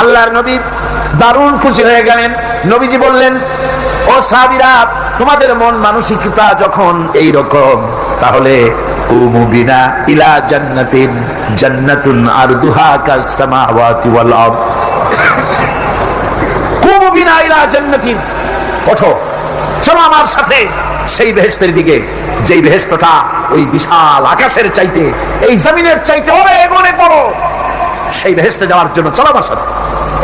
আল্লাহর নবী দারুণ খুশি হয়ে গেলেন। নবীজি বললেন, ও সাবিরা তোমাদের মন মানসিকতা যখন এই রকম তাহলে চলো আমার সাথে। সেই বেহেস্তের দিকে, যেই বেহেস্তটা ওই বিশাল আকাশের চাইতে, এই জমিনের চাইতে অনেক অনেক বড়। সেই বেহেস্তে যাওয়ার জন্য চলো আমার সাথে।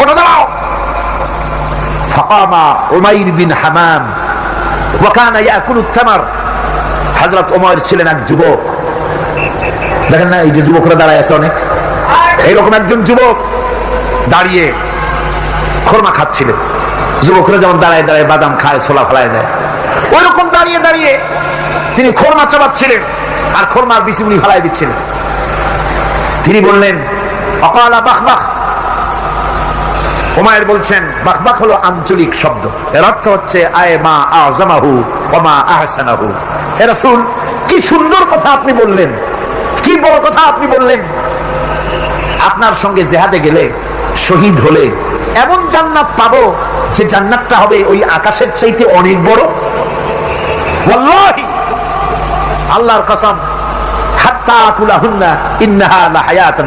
ওঠো, দাঁড়াও। ফাকামা উমাইর বিন হামাম ওয়াকানা ইয়াকুলু তামার। হযরত ছিলেন এক যুবক। দেখেন না, এই যে যুবকরা দাঁড়ায় আছে অনেক। এইরকম একজন যুবক দাঁড়িয়ে খোরমা খাচ্ছিলেন যুবকরা যেমন দাঁড়ায় দাঁড়ায় বাদাম খায়, ছোলা ফলায় দেয়। ওই রকম দাঁড়িয়ে দাঁড়িয়ে তিনি খোরমা চাবাচ্ছিলেন আর খোরমার বিচিগুলি ফেলায় দিচ্ছিলেন। তিনি বললেন হুমায়ের বলছেন হলো আঞ্চলিক শব্দ। এর অর্থ হচ্ছে, আয় মা আজামাহু আহসানাহু। হে কি সুন্দর কথা আপনি বললেন। কি বড় কথা আপনি বললেন। আপনার সঙ্গে জেহাদে গেলে, শহীদ হলে, এমন জান্নাত পাবো যে জান্নাতটা হবে ওই আকাশের চাইতে অনেক বড়। আল্লাহর কসম, হাত্তা আকুলাহুন্না ইন্নাহা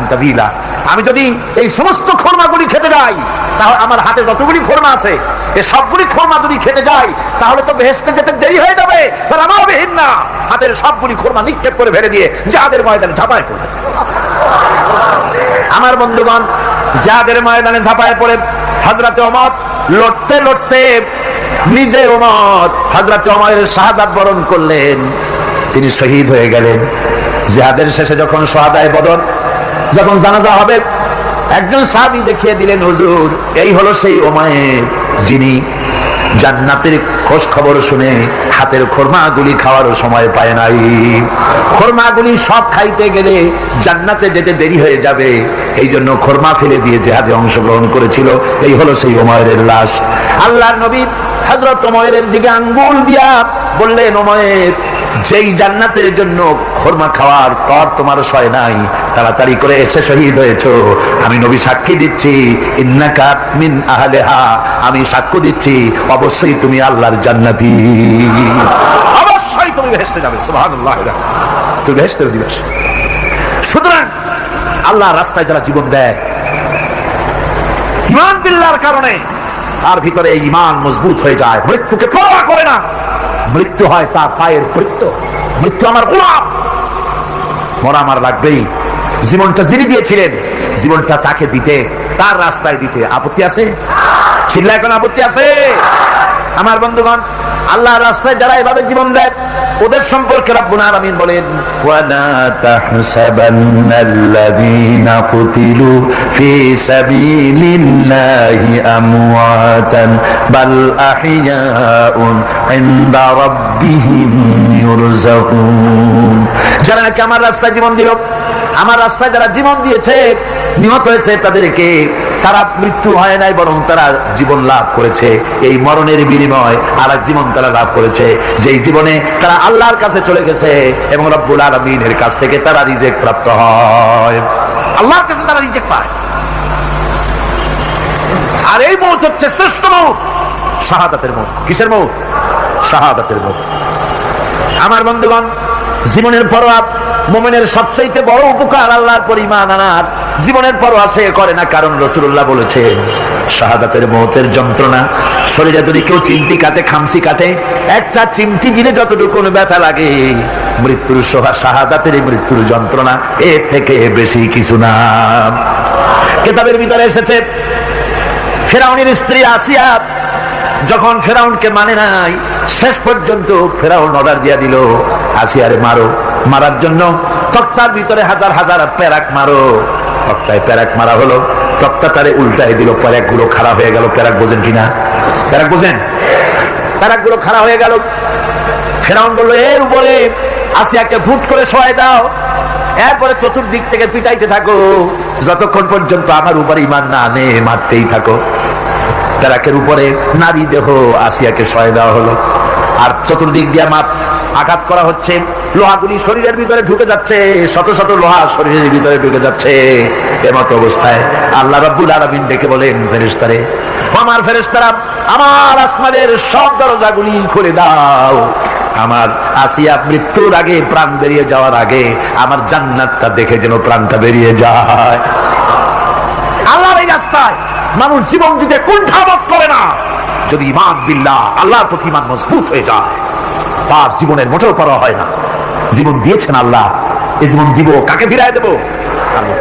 তাবিলা। আমি যদি এই সমস্ত খোরমাগুলি খেতে যাই, তাহলে আমার হাতে যতগুলি খোরমা আছে এই সবগুলি খোরমা যদি খেতে যাই, তাহলে তো বেহেস্তে যেতে দেরি হয়ে যাবে। আমার বিহীন না। হাতের সবগুলি খোরমা নিক্ষেপ করে ফেলে দিয়ে যাদের ময়দানে ঝাঁপায় পড়বে। আমার বন্ধুগণ যাদের ময়দানে ঝাঁপায় পড়ে হাজরাতে অমত লড়তে লড়তে নিজে অমত হাজরাতে অমরের শাহাদাত বরণ করলেন। তিনি শহীদ হয়ে গেলেন। জেহাদের শেষে যখন সোহাদায় বদন যখন জানাজা হবে, একজন সাহাবি দেখিয়ে দিলেন, হুজুর, এই হলো সেই ওমায়ের যিনি জান্নাতের খোঁজ খবর শুনে হাতের খোরমাগুলি খাওয়ারও সময় পায় নাই। খোরমাগুলি সব খাইতে গেলে জান্নাতে যেতে দেরি হয়ে যাবে। এই জন্য খোরমা ফেলে দিয়ে জেহাদে অংশগ্রহণ করেছিল। এই হলো সেই ওমায়ের লাশ। আল্লাহর নবী হজরত ওময়ের দিকে আঙ্গুল দিয়া বললেন ওময়ের যেই জান্নাতের জন্য খোরমা খাওয়ার তর তোমার সয় নাই, তাড়াতাড়ি করে এসে শহীদ হয়েছ। আমি নবী সাক্ষী দিচ্ছি মিন আহলেহা, আমি সাক্ষ্য দিচ্ছি, অবশ্যই তুমি আল্লাহর জান্নাতি। অবশ্যই তুমি ভেসতে যাবে তুমি ভেসতে সুতরাং আল্লাহর রাস্তায় যারা জীবন দেয় ইমান বিল্লার কারণে, তার ভিতরে ইমান মজবুত হয়ে যায়, মৃত্যুকে পরোয়া করে না। মৃত্যু হয় তার পায়ের মৃত্যু মৃত্যু আমার গোলাপ। মরা আমার লাগবেই। জীবনটা যিনি দিয়েছিলেন, জীবনটা তাকে দিতে, তার রাস্তায় দিতে আপত্তি আছে? চিল্লা এখন আপত্তি আছে? আমার বন্ধুগণ আল্লাহ রাস্তায় যারা এভাবে জীবন দেয়, ওদের সম্পর্কে রব্বুল আলামিন বলেন ওয়ালা তাহসাবান্নাল্লাযীনা কুতিলু ফি সাবিলিল্লাহি আমওয়াতান বাল আহইয়াউন ইনদা রাব্বিহিম ইউরযাকুন যারা নাকি আমার রাস্তায় জীবন দিল আমার রাস্তায় যারা জীবন দিয়েছে, নিহত হয়েছে তাদেরকে, তারা মৃত্যু হয় নাই, বরং তারা জীবন লাভ করেছে। এই মরণের বিনিময় আর জীবন তারা লাভ করেছে। যেই জীবনে তারা আল্লাহর কাছে চলে গেছে এবং রব্বুল আলমিনের কাছ থেকে তারা রিজেক্ট প্রাপ্ত হয়। আল্লাহর কাছে তারা রিজেক্ট পায়। আর এই মৌত হচ্ছে শ্রেষ্ঠ মৌত শাহাদাতের মুখ কিসের মুখ শাহাদাতের মুখ আমার বন্ধুগণ জীবনের পরোয়া মোমেনের সবচাইতে বড় উপকার আল্লাহর পরিমাণ আনার। জীবনের পরোয়া সে করে না, কারণ রসুল্লাহ বলেছেন শাহাদাতের মৌতের যন্ত্রণা। শরীরে যদি কেউ চিমটি কাটে খামসি কাটে, একটা চিমটি দিলে যতটুকু ব্যথা লাগে, মৃত্যুর সোহা শাহাদাতের মৃত্যুর যন্ত্রণা, এর থেকে বেশি কিছু না। কেতাবের ভিতরে এসেছে, ফেরাউনের স্ত্রী আসিয়া যখন ফেরাউনকে মানে নাই, শেষ পর্যন্ত ফেরাউন অর্ডার দিয়া দিল আসিয়ারে মারো, মারার জন্য তক্তার ভিতরে হাজার হাজার প্যারাক মারো। তক্তায় প্যারাক মারা হলো, তক্তাটারে উল্টাই দিল প্যারাকগুলো খারাপ হয়ে গেল, প্যারাক বোঝেন কিনা প্যারাক বোঝেন? প্যারাকগুলো খারাপ হয়ে গেল। ফেরাউন বলল, এর উপরে আসিয়াকে ফুট করে শোয়াই দাও। এরপরে চতুর্দিক থেকে পিটাইতে থাকো। যতক্ষণ পর্যন্ত আমার উপর ইমান না আনে, মারতেই থাকো। প্যারাকের উপরে নারী দেহ আসিয়াকে সয় দেওয়া হলো। আর চতুর্দিক দিয়ে মাপ আঘাত করা হচ্ছে। লোহাগুলি শরীরের ভিতরে ঢুকে যাচ্ছে। শত শত লোহা শরীরের ভিতরে ঢুকে যাচ্ছে। এমত অবস্থায় আল্লাহ রাব্বুল আলামিন ডেকে বলেন, ফেরেশতারে, আমার ফেরেশতারা, আমার আসমানের সব দরজাগুলি খুলে দাও। আমার আসিয়া মৃত্যুর আগে প্রাণ বেরিয়ে যাওয়ার আগে আমার জান্নাতটা দেখে যেন প্রাণটা বেরিয়ে যায়। আল্লাহর এই রাস্তায় মানুষ জীবন দিতে কুণ্ঠাবোধ করে না। যদি ইমান বিল্লাহ আল্লাহর প্রতি ইমান মজবুত হয়ে যায়, তার জীবনের মোটেও পরা হয় না। জীবন দিয়েছেন আল্লাহ, এই জীবন দিব, কাকে ফিরায় দেব? আল্লাহ।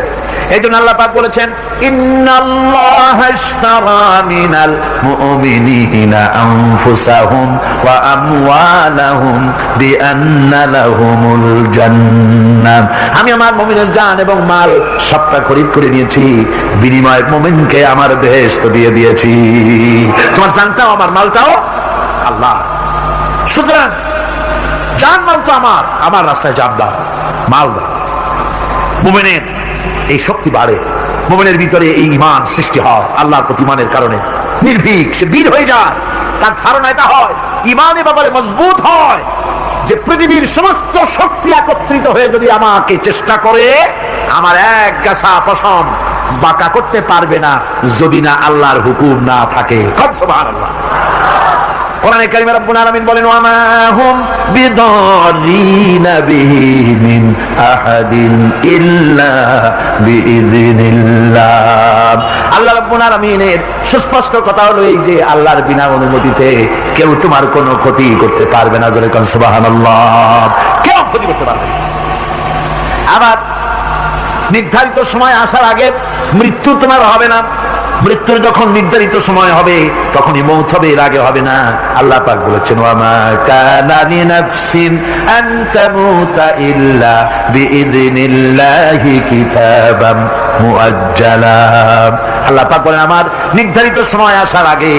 এই জন্য আল্লাহ পাক বলেছেন আমি আমার মুমিনের জান এবং মাল সবটা খরিদ করে নিয়েছি, বিনিময়ে মুমিনকে আমার বেহেশত দিয়ে দিয়েছি। তোমার জানটাও, আমার মালটাও আল্লাহ। সুতরাং জান মাল তো আমার আমার রাস্তায় জান দাও, মাল দাও। মুমিনের এই শক্তি বাড়ে। মোমেনের ভিতরে এই ইমান সৃষ্টি হয় আল্লাহর প্রতি ইমানের কারণে। নির্ভীক, সে বীর হয়ে যায়। তার ধারণা এটা হয় ইমানে ব্যাপারে মজবুত হয় যে পৃথিবীর সমস্ত শক্তি একত্রিত হয়ে যদি আমাকে চেষ্টা করে, আমার এক গাছা পশম বাঁকা করতে পারবে না যদি না আল্লাহর হুকুম না থাকে। সুবহানাল্লাহ। কোরআনে রব্বুল আলামিন বলেন ওয়া মা হুম বিদারিনা বিহি মিন আহাদিন ইল্লা বিইذনিল্লাহ আল্লাহ রব্বুল আলামিনের সুস্পষ্ট কথা হলো এই যে আল্লাহর বিনা অনুমতিতে কেউ তোমার কোনো ক্ষতি করতে পারবে না, জোরে কোন, সুবহানাল্লাহ। কেউ ক্ষতি করতে পারবে আবার নির্ধারিত সময় আসার আগে মৃত্যু তোমার হবে না। মৃত্যুর যখন নির্ধারিত সময় হবে, তখনই মৌত হবে, এর আগে হবে না। আল্লাহ পাক বলেছেন, ওয়ামা কানা লিনাফসিন আন তামুতা ইল্লা বিইذনিল্লাহি কিতাবাম আল্লাহ পাক বলেন, আমার নির্ধারিত সময় আসার আগে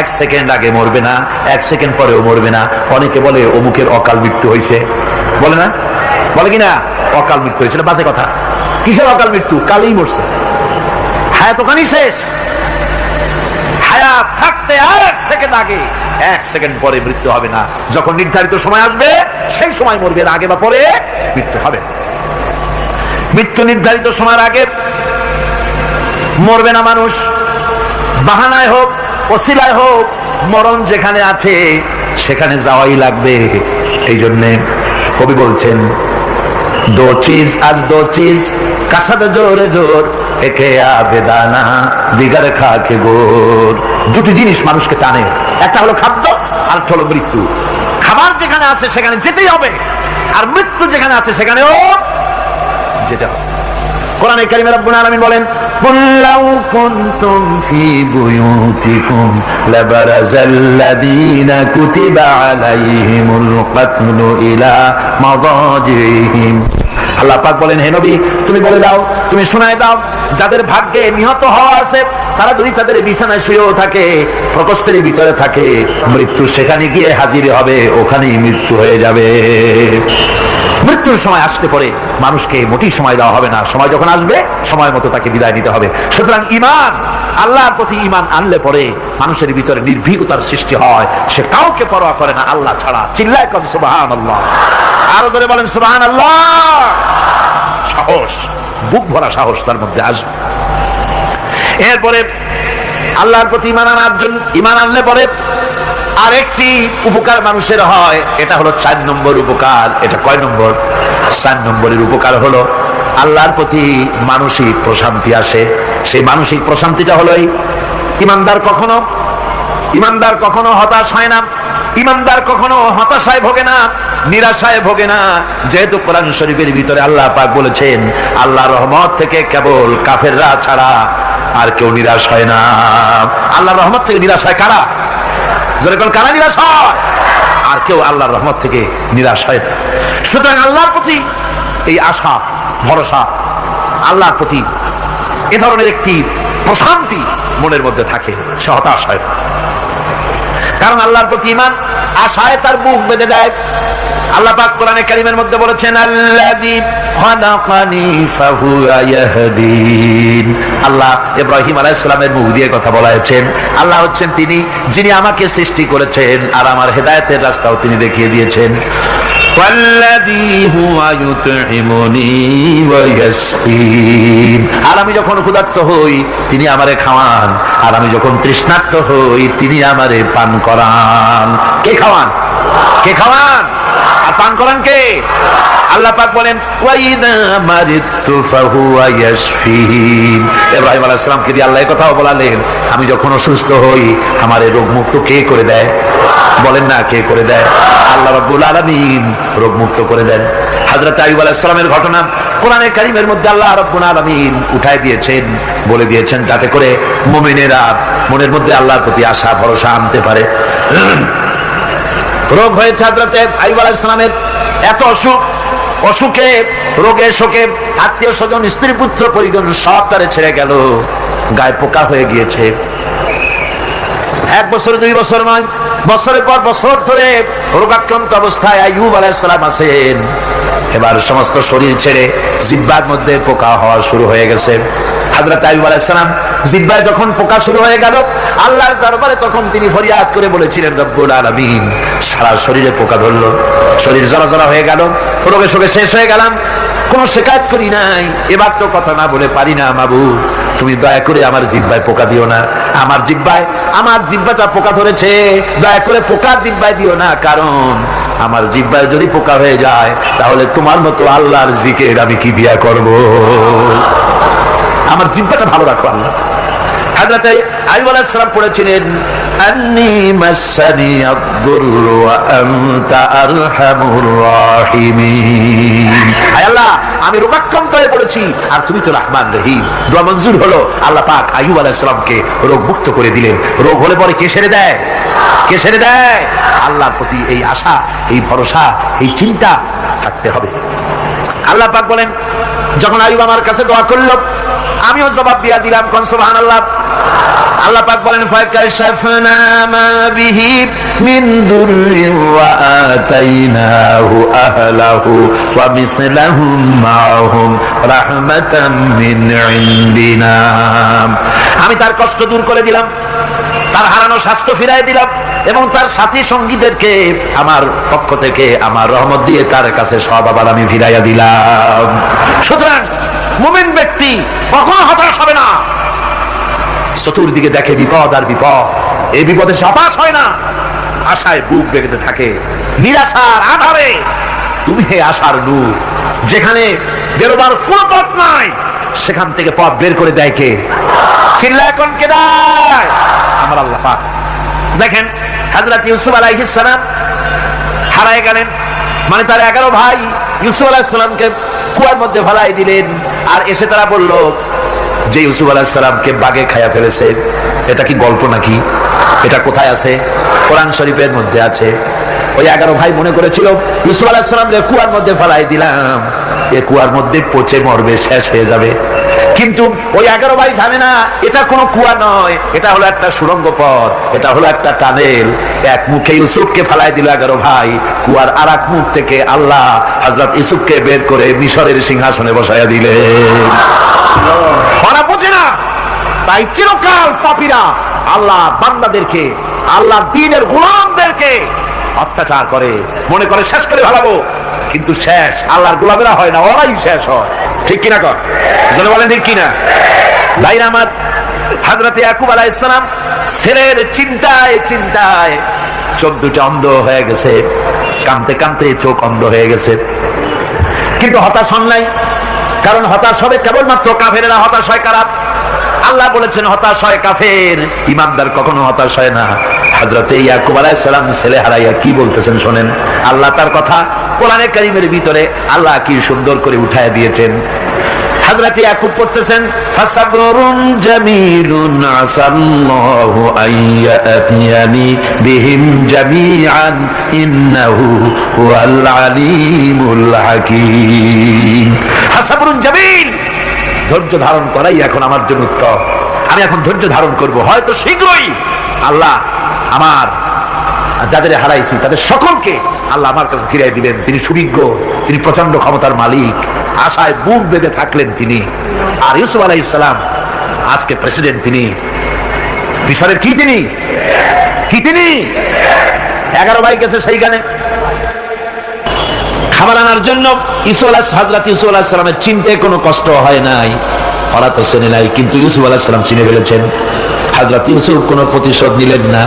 এক সেকেন্ড আগে মরবে না, এক সেকেন্ড পরেও মরবে না। অনেকে বলে, অমুকের অকাল মৃত্যু হয়েছে। বলে না? বলে কিনা অকাল মৃত্যু হয়েছে বাজে কথা। কিসের অকাল মৃত্যু? কালেই মরছে। হায়াত ওখানেই শেষ হায়াত থাকতে আর এক সেকেন্ড আগে, এক সেকেন্ড পরে মৃত্যু হবে না। যখন নির্ধারিত সময় আসবে, সেই সময় মরবে আগে বা পরে মৃত্যু হবে। মৃত্যু নির্ধারিত সময়ের আগে মরবে না মানুষ। বাহানায় হোক ওসিলায় হোক, মরণ যেখানে আছে, সেখানে যাওয়াই লাগবে। এই জন্যে কবি বলছেন, দো চিজ আজ দো চিজ কাসাদ জোরে জোর, একে আবেদানা দিগার খাকে গোর। দুটি জিনিস মানুষকে টানে একটা হলো খাদ্য আর একটা হলো মৃত্যু খাবার যেখানে আছে সেখানে যেতেই হবে আর মৃত্যু যেখানে আছে সেখানেও যেতে হবে কোরআনে কারিমে রব্বুল আলামিন বলেন قل لو كنتم في بيوتكم لبرز الذين كتب عليهم القتل إلى مضاجعهم আল্লাহ পাক বলেন, হে নবী, তুমি বলে দাও, তুমি শোনায় দাও, যাদের ভাগ্যে নিহত হওয়া আছে, তারা যদি তাদের বিছানায় শুয়েও থাকে, প্রকোষ্ঠের ভিতরে থাকে, মৃত্যু সেখানে গিয়ে হাজির হবে, ওখানেই মৃত্যু হয়ে যাবে। মৃত্যুর সময় আসতে পরে মানুষকে মোটেই সময় দেওয়া হবে না। সময় যখন আসবে, সময় মতো তাকে বিদায় নিতে হবে। সুতরাং ইমান আল্লাহর প্রতি ইমান আনলে পরে মানুষের ভিতরে নির্ভীকতার সৃষ্টি হয়। সে কাউকে পরোয়া করে না, আল্লাহ ছাড়া। চিল্লায় কম সুবাহান আল্লাহ আরও ধরে বলেন সুবাহান আল্লাহ সাহস, বুক ভরা সাহস তার মধ্যে আসবে। এরপরে আল্লাহর প্রতি ইমান আনার জন্য ইমান আনলে পরে আরেকটি উপকার মানুষের হয়, এটা হলো চার নম্বর উপকার। এটা কয় নম্বর? চার নম্বরের উপকার হলো আল্লাহর প্রতি মানসিক প্রশান্তি আসে। সেই মানসিক প্রশান্তিটা হলো এই, ইমানদার কখনো ইমানদার কখনো হতাশ হয় না। ইমানদার কখনো হতাশায় ভোগে না, নিরাশায় ভোগে না। যেহেতু কোরআন শরীফের ভিতরে আল্লাহ পাক বলেছেন, আল্লাহ রহমত থেকে কেবল কাফেররা ছাড়া আর কেউ নিরাশ হয় না। আল্লাহ রহমত থেকে নিরাশ হয় কারা? যেরকম কারা নিরাশ হয়? আর কেউ আল্লাহর রহমত থেকে নিরাশ হয় না। সুতরাং আল্লাহর প্রতি এই আশা ভরসা, আল্লাহর প্রতি এ ধরনের একটি প্রশান্তি মনের মধ্যে থাকে সে হতাশ হয় কারণ আল্লাহর প্রতি ইমান আশায় তার বুক বেঁধে দেয়। আল্লাহ পাক কোরআনে কারিমের মধ্যে বলেছেন আল্লাহ ইব্রাহিম আলাইহিস সালামের মুখ দিয়ে কথা বলাছেন। আল্লাহ হচ্ছেন তিনি, যিনি আমাকে সৃষ্টি করেছেন আর আমার হেদায়েতের রাস্তাও তিনি দেখিয়ে দিয়েছেন। আর আমি যখন ক্ষুধার্ত হই, তিনি আমারে খাওয়ান। আর আমি যখন তৃষ্ণার্ত হই, তিনি আমারে পান করান। কে খাওয়ান? কে খাওয়ান? পান করান কে? আল্লাহ পাক বলেন ইব্রাহিম দিয়ে আল্লাহ কথাও বলালেন, আমি যখন অসুস্থ হই, আমার এই রোগ মুক্ত কে করে দেয়? বলেন না, কে করে দেয়? আল্লাহ রাব্বুল আলামিন রোগ মুক্ত করে দেন। হযরত আইয়ুব আলাইহিস সালামের ঘটনা কোরআনে কারীমের মধ্যে আল্লাহ রাব্বুল আলামিন উঠায় দিয়েছেন, বলে দিয়েছেন যাতে করে মুমিনেরা মনের মধ্যে আল্লাহর প্রতি আশা, ভরসা আনতে পারে। রোগ হয়েছে হাজরাতে আইব আলাইসালামের এত অসুখ, অসুখে, রোগে, শোকে আত্মীয় স্বজন, স্ত্রী, পুত্র, পরিজন সব তারে ছেড়ে গেল, গায়ে পোকা হয়ে গিয়েছে। এক বছর, দুই বছর নয় বছরের পর বছর ধরে রোগাক্রান্ত অবস্থায় আইয়ুব আলাইসালাম আছেন। এবার সমস্ত শরীর ছেড়ে জিব্বার মধ্যে পোকা হওয়া শুরু হয়ে গেছে। হাজরত আইয়ুব আলাইসালাম জিব্বায় যখন পোকা শুরু হয়ে গেল, আল্লাহর দরবারে তখন তিনি ফরিয়াদ করে বলেছিলেন, রব্বুল আলামিন, সারা শরীরে পোকা ধরলো। শরীর জরা জরা হয়ে গেল, রোগে শোকে শেষ হয়ে গেলাম। কোনো শেখায়ত করি নাই। এবার তো কথা না বলে পারি না, মাবু। তুমি দয়া করে আমার জিব্বায় পোকা দিও না। আমার জিব্বায়, আমার জিব্বাটা পোকা ধরেছে। দয়া করে পোকা জিব্বায় দিও না, কারণ আমার জিব্বায় যদি পোকা হয়ে যায়, তাহলে তোমার মতো আল্লাহর জিকের আমি কি দিয়া করব? আমার জিব্বাটা ভালো রাখো, আল্লাহ। হাজরাতে আইব আলাইসালাম পড়েছিলেন রাহিমিন আয় আল্লাহ, আমি পড়েছি। আর তুমি তো রহমান রহিম। দোয়া মঞ্জুর হলো। আল্লাহ পাক আইয়ুব আলাইহিসসালামকে রোগ মুক্ত করে দিলেন। রোগ হলে পরে কে সেরে দেয়? কে সেরে দেয়? আল্লাহর প্রতি এই আশা, এই ভরসা, এই চিন্তা থাকতে হবে। আল্লাহ পাক বলেন, যখন আইয়ুব আমার কাছে দোয়া করল, আমিও জবাব দিয়া দিলাম, কোন সুবহানাল্লাহ আল্লাহ পাক বলেন ফাকাশাফনা মা বিহি মিন ওয়া আতাইনাহু আহলাহু ওয়া মিসলাহুম মাআহুম রাহমাতাম মিন ইনদিনা। আমি তার কষ্ট দূর করে দিলাম, তার হারানো স্বাস্থ্য ফিরাই দিলাম এবং তার সাথী সঙ্গীদেরকে আমার পক্ষ থেকে আমার রহমত দিয়ে তার কাছে সব আবার আমি ফিরাইয়া দিলাম। সুতরাং মুমিন ব্যক্তি কখনো হতাশ হবে না। চতুর্দিকে দেখে বিপদ আর বিপদ। এই বিপদে সে হতাশ হয় না। আশায় বুক বেগেতে থাকে। নিরাশার আধারে। তুমি হে আশার নূর, যেখানে বেরোবার কোনো পথ নাই, সেখান থেকে পথ বের করে দেয় কে? চিল্লা এখন কে দেয় আমার আল্লাহ পাক। দেখেন হাজরত ইউসুফ আলাইহিস সালাম হারায় গেলেন। মানে তার এগারো ভাই ইউসুফ আলাহিসাল্লামকে কুয়ার মধ্যে ফেলাই দিলেন। আর এসে তারা বলল যে ইউসুফ সালামকে বাগে খায়া ফেলেছে, এটা কি গল্প নাকি? এটা কোথায় আছে? কোরআন শরীফের মধ্যে আছে। ওই এগারো ভাই মনে করেছিল, ইউসুফ আলাহিসাল্লাম কুয়ার মধ্যে ফেলাই দিলাম। এ কুয়ার মধ্যে পচে মরবে, শেষ হয়ে যাবে। কিন্তু ওই এগারো ভাই জানে না, এটা কোনো কুয়া নয়, এটা হলো একটা সুরঙ্গ পথ, এটা হলো একটা টানেল। এক মুখে ইউসুফকে ফেলাই দিল এগারো ভাই, কুয়ার আর এক মুখ থেকে আল্লাহ হজরত ইউসুফকে বের করে মিশরের সিংহাসনে বসাইয়া দিলে ওরা বোঝে না, তাই চিরকাল পাপীরা আল্লাহ বান্দাদেরকে আল্লাহ দিনের গোলামদেরকে অত্যাচার করে। মনে করে শেষ করে ভালাবো কিন্তু শেষ, আল্লাহর গোলামেরা হয় না, ওরাই শেষ হয়। ঠিক কিনা কর? যেন বলেন ঠিক কিনা? ভাইরা আমার হাজরতে ইয়াকুব আলাইসালাম ছেলের চিন্তায় চিন্তায় চোখ দুটো অন্ধ হয়ে গেছে কামতে কামতে চোখ অন্ধ হয়ে গেছে। কিন্তু হতাশ হন নাই, কারণ হতাশ হবে কেবলমাত্র কাফেরেরা হতাশ হয় কারা? আল্লাহ বলেছেন, হতাশ হয় কাফের। ইমানদার কখনো হতাশ হয় না। হাজরতে ইয়াকুব আলাইসালাম ছেলে হারাইয়া কি বলতেছেন শোনেন? আল্লাহ তার কথা কোরআনে কারিমের ভিতরে আল্লাহ কি সুন্দর করে উঠায় দিয়েছেন। ধৈর্য ধারণ করাই এখন আমার জন্য উত্তম। আমি এখন ধৈর্য ধারণ করব। হয়তো শীঘ্রই আল্লাহ আমার যাদের হারাইছি, তাদের সকলকে আল্লাহ আমার কাছে ফিরাই দিলেন তিনি সুবিজ্ঞ, তিনি প্রচণ্ড ক্ষমতার মালিক। আশায় বুক বেঁধে থাকলেন তিনি। আর ইউসুফ আলাহ ইসলাম আজকে প্রেসিডেন্ট তিনি। মিশরের কি তিনি? কি তিনি? এগারো ভাই গেছে সেইখানে। খাবার আনার জন্য ইসু আলাহ হাজরাত ইউসুফ আলাহ সালামের চিনতে কোনো কষ্ট হয় নাই। তো চেনে নাই, কিন্তু ইউসুফ আলাহ সালাম চিনে ফেলেছেন। হাজরাত ইউসুফ কোনো প্রতিশোধ নিলেন না।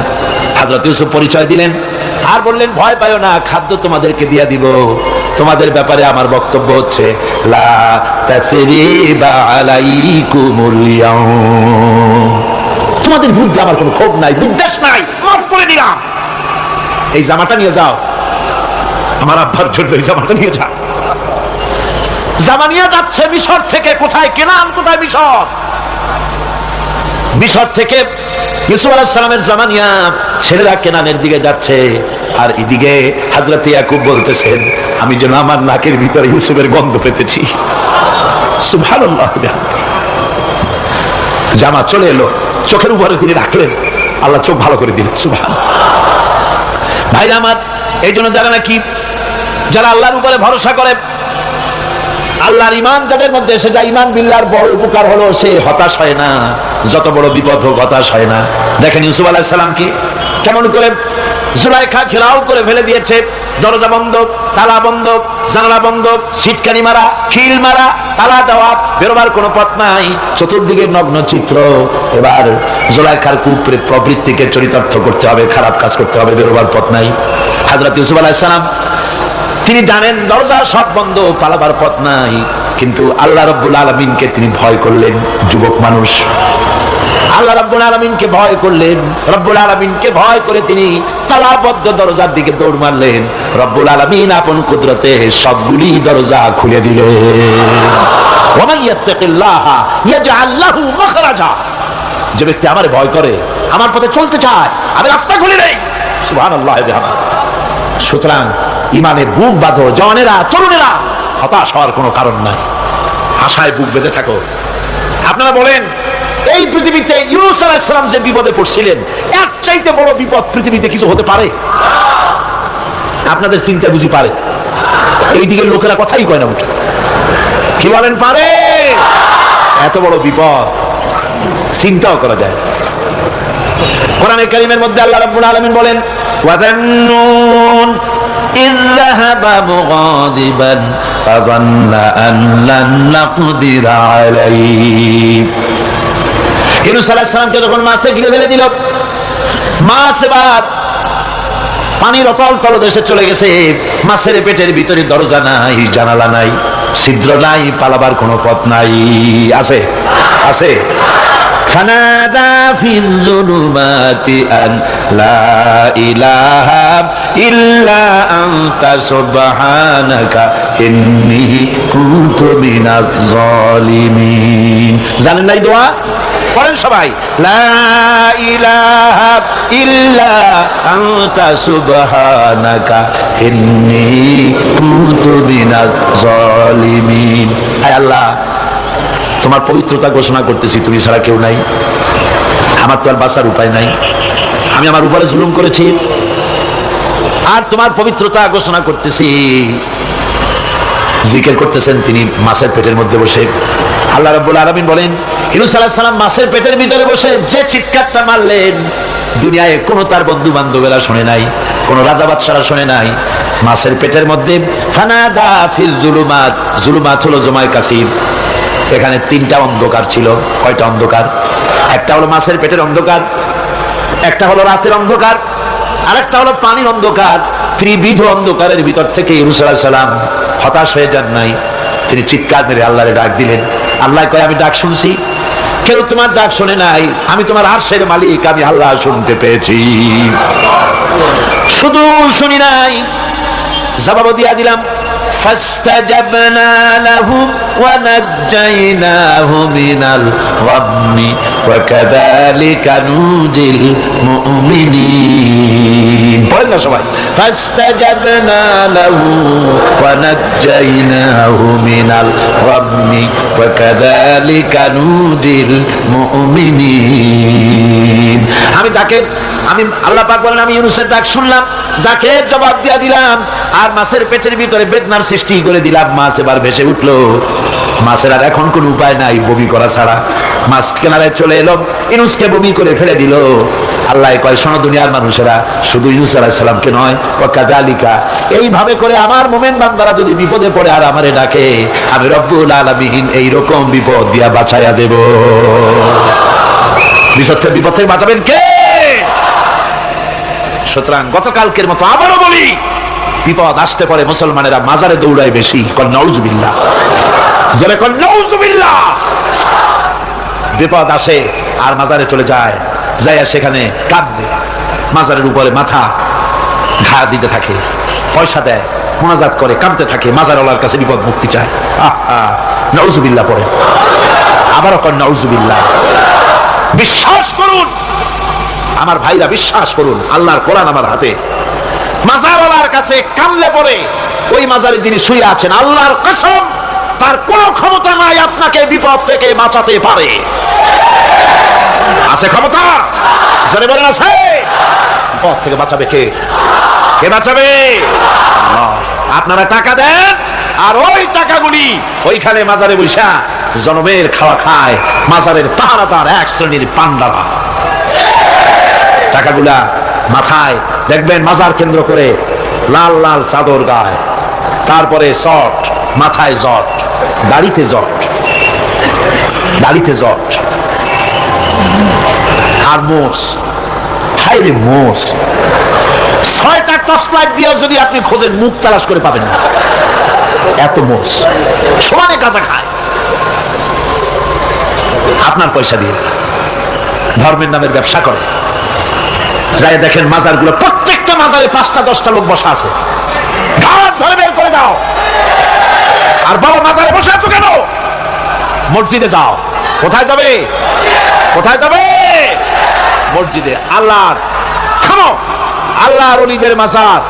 হাজরাত ইউসুফ পরিচয় দিলেন। আর বললেন, ভয় পাইও না, খাদ্য তোমাদেরকে দিয়া দিব। তোমাদের ব্যাপারে আমার বক্তব্য হচ্ছে তোমাদের বিরুদ্ধে আমার কোনো ক্ষোভ নাই, বিদ্বেষ নাই, মাফ করে দিলাম। এই জামাটা নিয়ে যাও। আমার আব্বার জন্য এই জামাটা নিয়ে যাও। জামা নিয়ে যাচ্ছে মিশর থেকে, কোথায় কেনাম কোথায় মিশর? মিশর থেকে ইউসুফ আলাহিসামের জামানিয়া ছেলেরা কেনানের দিকে যাচ্ছে। আর এদিকে হাজরত ইয়াকুব বলতেছেন, আমি যেন আমার নাকের ভিতরে ইউসুফের গন্ধ পেতেছি। জামা চলে এলো, চোখের উপরে তিনি রাখলেন। আল্লাহ চোখ ভালো করে দিলেন সুবহান ভাইরা আমার এই জন্য যারা নাকি, যারা আল্লাহর উপরে ভরসা করে, আল্লাহর ইমান যাদের মধ্যে যায় ইমান বিল্লার বড় উপকার হলো, সে হতাশ হয় না। যত বড় বিপদ হোক হতাশ হয় না। দেখেন ইউসুফ আলাহ সালাম কি? কেমন করে জুলাইখা ঘেরাও করে ফেলে দিয়েছে, দরজা বন্ধ, তালা বন্ধ, জানালা বন্ধ সিটকানি মারা, খিল মারা, তালা দেওয়া, বেরোবার কোনো পথ নাই। চতুর্দিকে নগ্ন চিত্র। এবার জোলাইখার কুপ্রে প্রবৃত্তিকে চরিতার্থ করতে হবে, খারাপ কাজ করতে হবে, বেরোবার পথ নাই। হাজরত ইউসুফ আলাহ সালাম, তিনি জানেন দরজা সব বন্ধ, পালাবার পথ নাই, কিন্তু আল্লাহ রব্বুল আলমিনকে তিনি ভয় করলেন, যুবক মানুষ। আল্লাহ রব্বুল আলমিনকে ভয় করলেন। রব্বুল আলমিনকে ভয় করে তিনি তালাবদ্ধ দরজার দিকে দৌড় মারলেন। রব্বুল আলমিন আপন কুদরতে সবগুলি দরজা খুলে দিলেন। যে ব্যক্তি আমারে ভয় করে, আমার পথে চলতে চায়, আমি রাস্তা খুলে দেই সুবহানাল্লাহ বিহামদ। সুতরাং ইমানের বুক বাঁধো জনেরা তরুণেরা, হতাশ হওয়ার কোনো কারণ নাই। আশায় বুক বেঁধে থাকো। আপনারা বলেন এই পৃথিবীতে ইউনুস আলাইহিস যে বিপদে পড়ছিলেন এর চাইতে বড় বিপদ পৃথিবীতে কিছু হতে পারে আপনাদের চিন্তা বুঝি পারে এই দিকের লোকেরা কথাই কয় না উঠে কি বলেন পারে এত বড় বিপদ চিন্তাও করা যায় কোরআনের কারিমের মধ্যে আল্লাহ রাব্বুল আলামিন বলেন ওয়াজান্নুন إذ ذهب مغاضبا فظن أن لن نقدر عليه ইউনুস আলাহ সালামকে যখন মাছে ঘিরে ফেলে দিল, মাছ এবার পানির অতল তল দেশে চলে গেছে। মাছের পেটের ভিতরে দরজা নাই, জানালা নাই, ছিদ্র নাই, পালাবার কোনো পথ নাই। আছে? আছে? জানেন নাই দোয়া? পড়েন সবাই। আল্লাহ, তোমার পবিত্রতা ঘোষণা করতেছি, তুমি ছাড়া কেউ নাই। আমার তো আর বাঁচার উপায় নাই। আমি আমার উপরে জুলুম করেছি। আর তোমার পবিত্রতা ঘোষণা করতেছি। জিকির করতেছেন তিনি মাছের পেটের মধ্যে বসে। আল্লাহ রাব্বুল আলামিন বলেন ইউনুস আলাইহিস সালাম মাছের পেটের ভিতরে বসে যে চিৎকারটা মারলেন, দুনিয়ায় কোনো তার বন্ধু বান্ধবেরা শুনে নাই, কোন রাজা বাদশারা শুনে নাই। মাছের পেটের মধ্যে এখানে তিনটা অন্ধকার ছিল, কয়টা অন্ধকার? একটা হলো মাছের পেটের অন্ধকার, একটা হলো রাতের অন্ধকার, আরেকটা হলো পানির অন্ধকার। ত্রিবিধ অন্ধকারের ভিতর থেকে ইরুসাল্লাহ সালাম হতাশ হয়ে যান নাই। তিনি চিৎকার মেরে আল্লাহরে ডাক দিলেন আল্লাহ কয়, আমি ডাক শুনছি। কেউ তোমার ডাক শুনে নাই, আমি তোমার আর্শের মালিক, আমি আল্লাহ শুনতে পেয়েছি। শুধু শুনি নাই জবাব দিয়া দিলাম। فاستجبنا له ونجيناه من الغم وكذلك نوجي المؤمنين পড়েন না সবাই فاستجبنا له ونجيناه من الغم وكذلك نوجي المؤمنين আমি তাকে আমি আল্লাহ পাক বলেন, আমি ইউনুসের ডাক শুনলাম, ডাকে জবাব দিয়া দিলাম, আর মাছের পেটের ভিতরে বেদনার সৃষ্টি করে দিলাম, মাছ এবার ভেসে উঠল। মাছের আর এখন কোন উপায় নাই, বমি করা ছাড়া। মাছ কেনারায় চলে এলো ইনুসকে বমি করে ফেলে দিল। আল্লাহ কয়, শোনো দুনিয়ার মানুষেরা, শুধু ইউনুস আলাইহিস সালামকে নয় কাজালিকা এইভাবে করে আমার মোমেন বান্দারা যদি বিপদে পড়ে আর আমারে ডাকে, আমি রব্বুল আলামিন এই রকম বিপদ দিয়া বাঁচাইয়া দেব। বিপদ থেকে বাঁচাবেন কে? সুতরাং গতকালকের মতো আবারও বলি, বিপদ আসতে পারে মুসলমানেরা মাজারে দৌড়ায় বেশি। কন নউজুবিল্লাহ। জোরে বিপদ আসে, আর মাজারে চলে যায়, যাইয়া সেখানে কাঁদবে। মাজারের উপরে মাথা ঘা দিতে থাকে, পয়সা দেয়, মোনাজাত করে, কাঁদতে থাকে। মাজারওয়ালার কাছে বিপদ মুক্তি চায়। নউজুবিল্লাহ পড়ে। আবারও কন নউজুবিল্লাহ। বিশ্বাস করুন আমার ভাইরা বিশ্বাস করুন, আল্লাহর কোরআন আমার হাতে। মাজারওয়ালার কাছে কামলে পড়ে, ওই মাজারে যিনি শুয়ে আছেন, আল্লাহর কসম, তার কোনো ক্ষমতা নাই আপনাকে বিপদ থেকে বাঁচাতে পারে। আছে ক্ষমতা? জোরে বলেন, আছে। বিপদ থেকে বাঁচাবে কে? কে বাঁচাবে। আপনারা টাকা দেন, আর ওই টাকাগুলি ওইখানে মাজারে বৈশা জনমের খাওয়া খায়, মাজারের পাহারাদার এক শ্রেণির পান্ডারা। টাকাগুলা মাথায়, দেখবেন মাজার কেন্দ্র করে লাল লাল চাদর গায়। তারপরে শট মাথায় জট, দাড়িতে জট দাড়িতে জট। আর মোষ হাই রে মোষ। ছয়টা টর্চ লাইট দিয়ে যদি আপনি খোঁজেন, মুখ তালাশ করে পাবেন না। এত মোষ। সমানে কাঁচা খায়। আপনার পয়সা দিয়ে। ধর্মের নামের ব্যবসা করে। যাই দেখেন মাজারগুলো প্রত্যেকটা মাজারে পাঁচটা, দশটা লোক বসা আছে। ধরে বের করে দাও। আর বাবা মাজারে বসে আছো কেন? মসজিদে যাও। কোথায় যাবে? কোথায় যাবে? মসজিদে। আল্লাহর থামো। আল্লাহর অলিদের মাজার।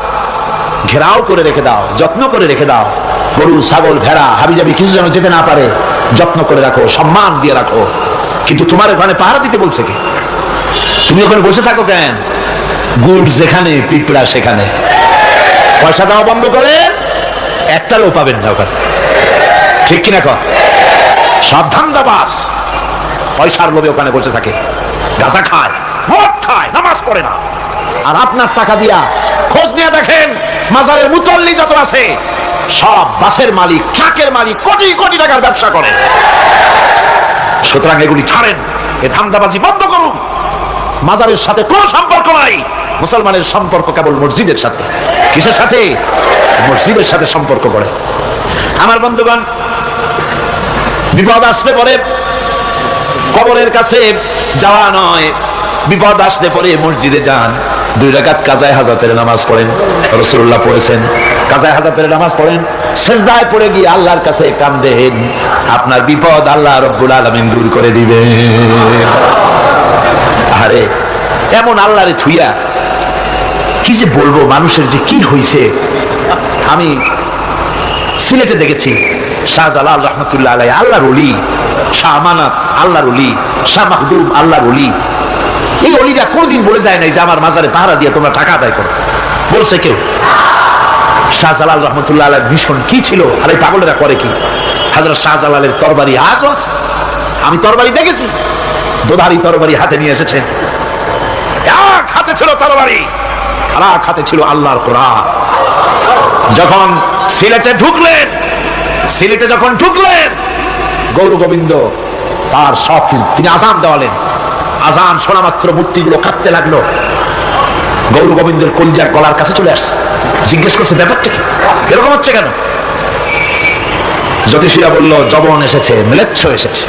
ঘেরাও করে রেখে দাও, যত্ন করে রেখে দাও। গরু, ছাগল, ভেড়া, হাবিজাবি কিছু যেন যেতে না পারে, যত্ন করে রাখো, সম্মান দিয়ে রাখো। কিন্তু তোমার ওখানে পাহারা দিতে বলছে কি? তুমি ওখানে বসে থাকো কেন? গুড় যেখানে, পিঁপড়া সেখানে। পয়সা দেওয়া বন্ধ করে একটা লোক পাবেন না ওখানে। ঠিক কিনা কর? সব ধান্দাবাস পয়সার লোভে ওখানে বসে থাকে। গাছা খায়, মদ খায়, নামাজ পড়ে না। আর আপনার টাকা দিয়া খোঁজ নিয়ে দেখেন, মাজারের মুতল্লি যত আছে, সব বাসের মালিক, ট্রাকের মালিক, কোটি কোটি টাকার ব্যবসা করে। সুতরাং এগুলি ছাড়েন, এ ধান্দাবাজি বন্ধ করুন। মাজারের সাথে কোনো সম্পর্ক নাই। মুসলমানের সম্পর্ক কেবল মসজিদের সাথে। কিসের সাথে? মসজিদের সাথে সম্পর্ক করে আমার বন্ধুগণ, বিপদ আসলে পরে কবরের কাছে যাওয়া নয়। বিপদ আসলে পরে মসজিদে যান। দুই রাকাত কাজায় হাজাতের নামাজ পড়েন রসুল্লাহ পড়েছেন। কাজায় হাজাতের নামাজ পড়েন শেষদায় পড়ে গিয়ে আল্লাহর কাছে কান্দেন। আপনার বিপদ আল্লাহ রব্বুল আলমিন দূর করে দিবেন। আরে, এমন আল্লাহরে থুইয়া কি যে বলব, মানুষের যে কি হইছে? আমি সিলেটে দেখেছি, শাহজালাল রহমতুল্লাহ আলাই আল্লাহর অলি শাহ আমানাত, আল্লাহর অলি শাহ মাহদুম, আল্লাহর অলি এই অলিরা কোনদিন বলে যায় নাই যে আমার মাজারে পাহারা দিয়ে তোমরা টাকা আদায় করো। বলছে কেউ, শাহজালাল রহমতুল্লাহ আলাই ভীষণ কি ছিল? আর এই পাগলেরা করে কি? হাজরত শাহজালালের তরবারি আজও আছে। আমি তরবারি দেখেছি। দোধারি তরবারি হাতে নিয়ে এসেছেন এক হাতে ছিল তরবারি। এক হাতে ছিল আল্লাহর কোরআন। যখন সিলেটে ঢুকলেন, সিলেটে যখন ঢুকলেন, গৌর গোবিন্দ তার সব তিনি আজান দেওয়ালেন। আজান শোনা মাত্র মূর্তিগুলো কাঁদতে লাগল। গৌর গোবিন্দের কলিজার গলার কাছে চলে আসছে। জিজ্ঞেস করছে, ব্যাপারটা কি? এরকম হচ্ছে কেন? জ্যোতিষীরা বলল, জবন এসেছে, মেলেচ্ছ এসেছে।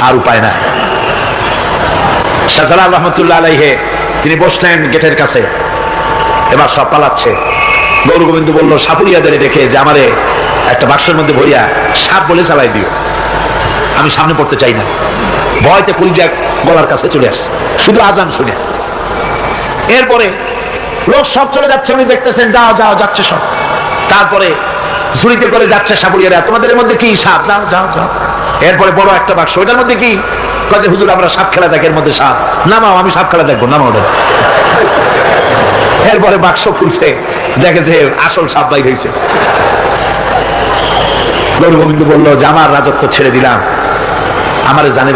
আর উপায় নাই। শাহজালাল রহমতুল্লাহ আলাইহে তিনি বসলেন গেটের কাছে, এবার সব পালাচ্ছে। গৌর গোবিন্দ বলল, সাপুরিয়াদের দেখে যে আমারে একটা বাক্সের মধ্যে ভরিয়া সাপ বলে চালাই দিও। আমি সামনে পড়তে চাই না। ভয়তে কুলজা গলার কাছে চলে আসছে। শুধু আজান শুনে। এরপরে লোক সব চলে যাচ্ছে, উনি দেখতেছেন, যাও যাও, যাচ্ছে সব। তারপরে ঝুড়িতে করে যাচ্ছে সাপুরিয়ারা, তোমাদের মধ্যে কি সাপ? যাও যাও যাও। এরপরে বড় একটা বাক্স, ওইটার মধ্যে কি কাজে হুজুর, আমরা সাপ খেলা দেখি, এর মধ্যে সাপ। নামাও, আমি সাপ খেলা দেখব, নামাও ওটা এরপরে বাক্স খুলছে, দেখে যে আসল সাপ বাইর হয়েছে বলল, যে, আমার রাজত্ব ছেড়ে দিলাম, আমারে জানে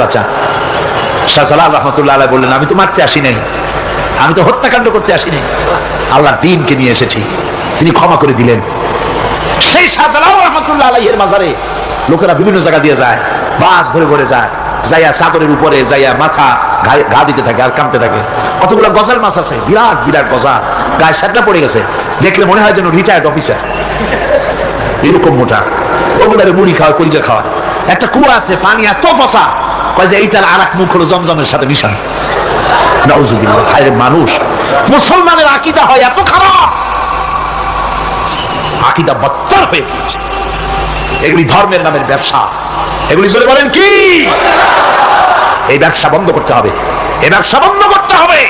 রহমতুল্লাহ আলাই বললেন, আমি তো মারতে আমি তো হত্যাকাণ্ড করতে আসি নাই। আল্লাহ দিনকে নিয়ে এসেছি, তিনি ক্ষমা করে দিলেন। সেই শাহজালাল রহমতুল্লাহ আলাইয়ের মাজারে লোকেরা বিভিন্ন জায়গা দিয়ে যায়, বাস ভরে ভরে যায়। যাইয়া চাদরের উপরে যাইয়া মাথা গা দিতে থাকে আর কামতে থাকে। কতগুলো গজাল মাছ আছে, বিরাট বিরাট গজাল। গায়ে সাতটা পড়ে গেছে। দেখলে মনে হয় যেন রিটায়ার্ড অফিসার এরকম মোটা। ওগুলারে মুড়ি খাওয়া, কলিজা খাওয়া। একটা কুয়া আছে, পানি এত ফসা কয় যে এইটার আর এক মুখ হলো জমজমের সাথে মিশান। মানুষ। মুসলমানের আকিদা হয় এত খারাপ। আকিদা বত্তর হয়ে গেছে এগুলি ধর্মের নামের ব্যবসা। এগুলি চলে বলেন কি? এই ব্যবসা বন্ধ করতে হবে। এই ব্যবসা বন্ধ করতে হবে।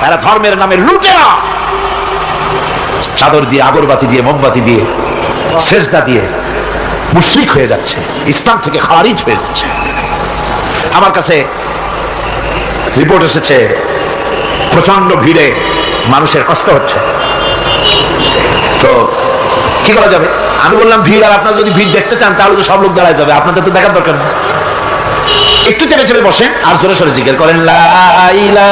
তারা ধর্মের নামে লুটেরা। চাদর দিয়ে, আগরবাতি দিয়ে, মোমবাতি দিয়ে, সেজদা দিয়ে মুশরিক হয়ে যাচ্ছে। ইসলাম থেকে খারিজ হয়ে যাচ্ছে। আমার কাছে রিপোর্ট এসেছে প্রচণ্ড ভিড়ে মানুষের কষ্ট হচ্ছে। তো কি করা যাবে? আমি বললাম ভিড়, আর আপনারা যদি ভিড় দেখতে চান, তাহলে তো সব লোক দাঁড়ায় যাবে। আপনাদের তো দেখার দরকার নেই। একটু চেপে চেপে বসেন আর জোরে সরে জিজ্ঞেস করেন লাইলা